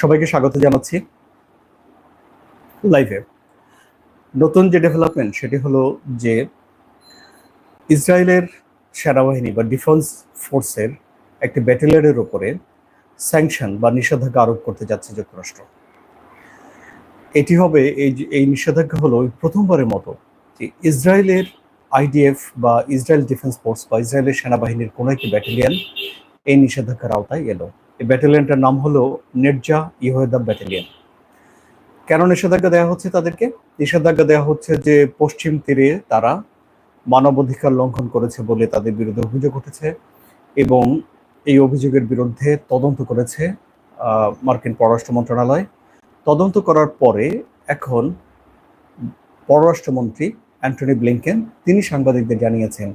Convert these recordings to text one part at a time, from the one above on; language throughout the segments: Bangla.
সবাইকে স্বাগত জানাচ্ছি লাইভে নতুন যে ডেভেলপমেন্ট সেটি হলো যে ইসরায়েলের সেনাবাহিনী বা ডিফেন্স ফোর্সের একটি ব্যাটালিয়নের ওপরে স্যাংশন বা নিষেধাজ্ঞা আরোপ করতে যাচ্ছে যুক্তরাষ্ট্র। এটি হবে এই এই নিষেধাজ্ঞা হলো প্রথমবারের মতো যে ইসরায়েলের আইডিএফ বা ইসরায়েল ডিফেন্স ফোর্স বা ইসরায়েলের সেনাবাহিনীর কোনো একটি ব্যাটালিয়ন এই নিষেধাজ্ঞার আওতায় এলো। এই ব্যাটালিয়নটার নাম হলো নেরজা ইহোয়েদা ব্যাটালিয়ন কেন নিষেধাজ্ঞা দেওয়া হচ্ছে তাদেরকে? নিষেধাজ্ঞা দেওয়া হচ্ছে যে পশ্চিম তীরে তারা মানবাধিকার লঙ্ঘন করেছে বলে তাদের বিরুদ্ধে অভিযোগ উঠেছে এবং এই অভিযোগের বিরুদ্ধে তদন্ত করেছে মার্কিন পররাষ্ট্র মন্ত্রণালয়। তদন্ত করার পরে এখন পররাষ্ট্রমন্ত্রী অ্যান্টনি ব্লিংকেন, তিনি সাংবাদিকদের জানিয়েছেন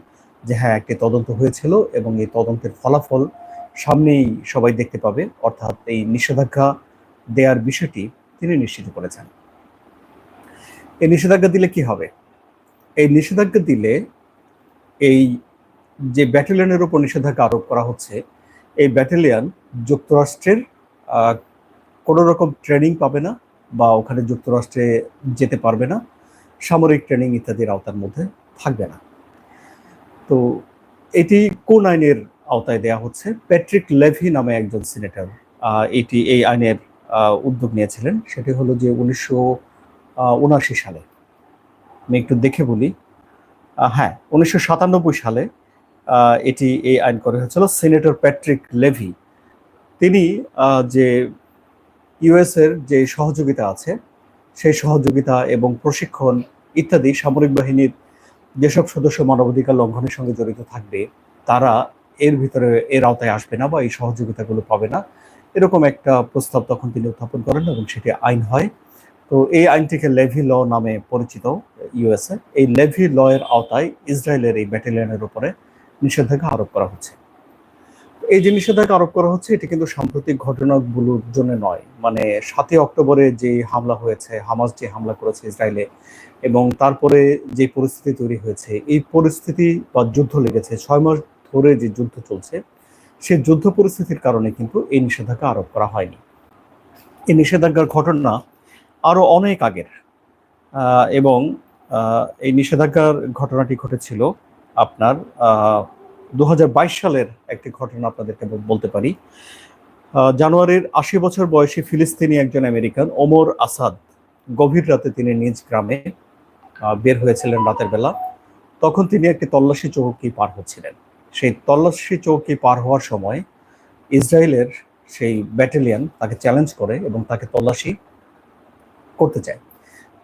যে হ্যাঁ একটি তদন্ত হয়েছিল এবং এই তদন্তের ফলাফল সামনেই সবাই দেখতে পাবে, অর্থাৎ এই নিষেধাজ্ঞা দেওয়ার বিষয়টি তিনি নিশ্চিত করেছেন। এই নিষেধাজ্ঞা দিলে কি হবে? এই নিষেধাজ্ঞা দিলে এই যে ব্যাটালিয়নের উপর নিষেধাজ্ঞা আরোপ করা হচ্ছে, এই ব্যাটালিয়ন যুক্তরাষ্ট্রের কোনো রকম ট্রেনিং পাবে না বা ওখানে যুক্তরাষ্ট্রে যেতে পারবে না, সামরিক ট্রেনিং ইত্যাদির আওতার মধ্যে থাকবে না। তো এটি কোন আইনের আওতায় দেয়া হচ্ছে। প্যাট্রিক লেভি নামে একজন সিনেটর এটি এই আইনের উদ্যোগ নিয়েছিলেন। সেটি হলো যে উনিশশো উনআশি সালে, আমি একটু দেখে বলি হ্যাঁ উনিশশো সাতানব্বই সালে এটি এই আইন করা হয়েছিল। সিনেটর প্যাট্রিক লেভি, তিনি যে ইউএস এর যে সহযোগিতা আছে, সেই সহযোগিতা এবং প্রশিক্ষণ ইত্যাদি সামরিক বাহিনীর যেসব সদস্য মানবাধিকার লঙ্ঘনের সঙ্গে জড়িত থাকবে, তারা এর ভিতরে এর আওতায় আসবে না বা এই সহযোগিতাগুলো পাবে না। এরকম একটা প্রস্তাব তখন তিনি উত্থাপন করেন এবং সেটি আইন হয়। তো এই আইনটিকে লেভি ল নামে পরিচিত ইউএসএ। এই লেভি ল এর আওতায় ইসরায়েলের এই ব্যাটালিয়নের উপরে নিষেধাজ্ঞা আরোপ করা হচ্ছে। এই যে নিষেধাজ্ঞা আরোপ করা হচ্ছে, এটি কিন্তু সাম্প্রতিক ঘটনাগুলোর জন্য নয়। মানে সাতই অক্টোবরে যে হামলা হয়েছে, হামাস যে হামলা করেছে ইসরায়েলে এবং তারপরে যে পরিস্থিতি তৈরি হয়েছে, এই পরিস্থিতি বা যুদ্ধ লেগেছে, ছয় মাস ধরে যে যুদ্ধ চলছে, সে যুদ্ধ পরিস্থিতির কারণে কিন্তু এই নিষেধাজ্ঞা আরোপ করা হয়নি। এই নিষেধাজ্ঞার ঘটনা আরও অনেক আগের। এবং এই নিষেধাজ্ঞার ঘটনাটি ঘটেছিল আপনার দু হাজার বাইশ সালের একটি ঘটনা আপনাদেরকে বলতে পারি। জানুয়ারির আশি বছর বয়সী ফিলিস্তিনি একজন আমেরিকান, ওমর আসাদ, গভীর রাতে তিনি নিজ গ্রামে বের হয়েছিলেন রাতের বেলা। তখন তিনি একটি তল্লাশি চৌকি পার হচ্ছিলেন। সেই তল্লাশি চৌকি পার হওয়ার সময় ইসরায়েলের সেই ব্যাটালিয়ান তাকে চ্যালেঞ্জ করে এবং তাকে তল্লাশি করতে চায়।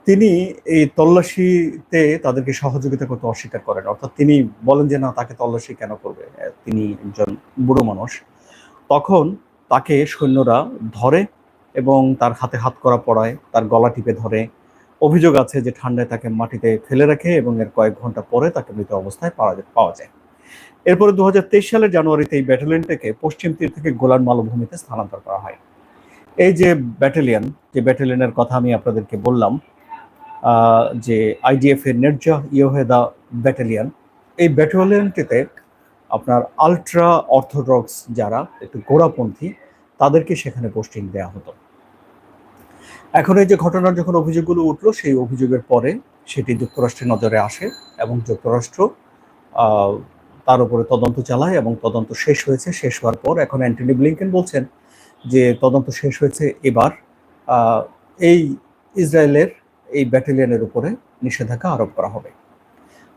তিনি এই তল্লাশিতে তাদেরকে সহযোগিতা করতে অস্বীকার করেন। অর্থাৎ তিনি বলেন যে, না, তাকে তল্লাশি কেন করবে? তিনি একজন বুড়ো মানুষ। তখন তাকে সৈন্যরা ধরে এবং তার হাতে হাত করা পড়ায়, তার গলা টিপে ধরে। অভিযোগ আছে যে, ঠান্ডায় তাকে মাটিতে ফেলে রাখে এবং এর কয়েক ঘণ্টা পরে তাকে মৃত অবস্থায় পাওয়া যায়। এরপরে দু হাজার তেইশ সালের জানুয়ারিতে এই ব্যাটালিয়নটাকে পশ্চিম তীর থেকে গোলান মালভূমিতে স্থানান্তর করা হয়। এই যে ব্যাটালিয়ন যে ব্যাটালিয়নের কথা আমি আপনাদেরকে বললাম যে আইডিএফ এর নেরজা ইয়োহেদা ব্যাটালিয়ন এই ব্যাটালিয়নটিতে আপনার আলট্রা অর্থোডক্স যারা, একটু গোড়াপন্থী, তাদেরকে সেখানে পোস্টিং দেওয়া হতো। এখন এই যে ঘটনার যখন অভিযোগগুলো উঠল, সেই অভিযোগের পরে সেটি যুক্তরাষ্ট্রের নজরে আসে এবং যুক্তরাষ্ট্র তার উপরে তদন্ত চালায় এবং তদন্ত শেষ হয়েছে। শেষ হওয়ার পর এখন অ্যান্টনি ব্লিংকেন বলছেন যে তদন্ত শেষ হয়েছে এবার। এই ইসরায়েলের এই ব্যাটালিয়নের উপরে নিষেধাজ্ঞা আরোপ করা হবে।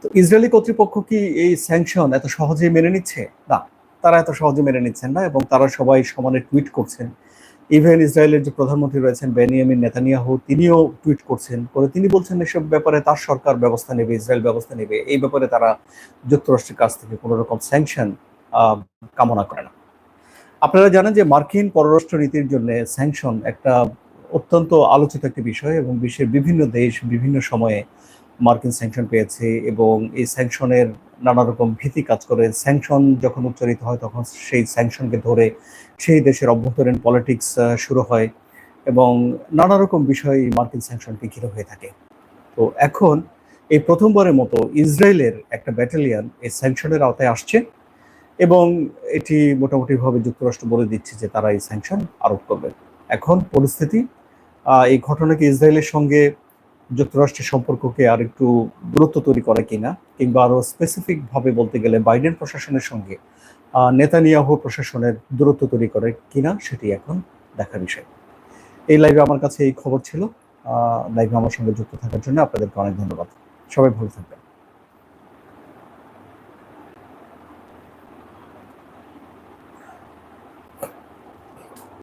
তো ইসরায়েলি কর্তৃপক্ষ কি এই স্যাংশন এত সহজেই মেনে নিচ্ছে? না, তারা এত সহজে মেনে নিচ্ছেন না এবং তারা সবাই সমানে টুইট করছেন ইভেন ইসরায়েলের যে প্রধানমন্ত্রী রয়েছেন বেনিয়ামিন নেতানিয়াহু, তিনিও টুইট করছেন করে তিনি বলছেন, এসব ব্যাপারে তার সরকার ব্যবস্থা নেবে, ইসরায়েল ব্যবস্থা নেবে। এই ব্যাপারে তারা যুক্তরাষ্ট্রের কাছ থেকে কোনো রকম স্যাংশন কামনা করে না। আপনারা জানেন যে মার্কিন পররাষ্ট্র নীতির জন্য স্যাংশন একটা অত্যন্ত আলোচিত একটি বিষয় এবং বিশ্বের বিভিন্ন দেশ বিভিন্ন সময়ে মার্কিন স্যাংশন পেয়েছে এবং এই স্যাংশনের নানা রকম ভীতি কাজ করে। স্যাংশন যখন উচ্চারিত হয় তখন সেই স্যাংশনকে ধরে সেই দেশের অভ্যন্তরীণ পলিটিক্স শুরু হয় এবং নানা রকম বিষয় মার্কিন স্যাংশনকে ঘিরে হয়ে থাকে। তো এখন এই প্রথমবারের মতো ইসরায়েলের একটা ব্যাটালিয়ন এই স্যাংশনের আওতায় আসছে এবং এটি মোটামুটিভাবে যুক্তরাষ্ট্র বলে দিচ্ছে যে তারা এই স্যাংশন আরোপ করবে। এখন পরিস্থিতি এই ঘটনাকে ইসরায়েলের সঙ্গে যুক্তরাষ্ট্রের সম্পর্ককে আর একটু দূরত্ব তৈরি করে কিনা, কিংবা আরও স্পেসিফিক ভাবে বলতে গেলে বাইডেন প্রশাসনের সঙ্গে নেতানিয়াহু প্রশাসনের দূরত্ব তৈরি করে কিনা সেটি এখন দেখার বিষয়। এই লাইভে আমার কাছে এই খবর ছিল। লাইভে আমার সঙ্গে যুক্ত থাকার জন্য আপনাদেরকে অনেক ধন্যবাদ। সবাই ভালো থাকবেন।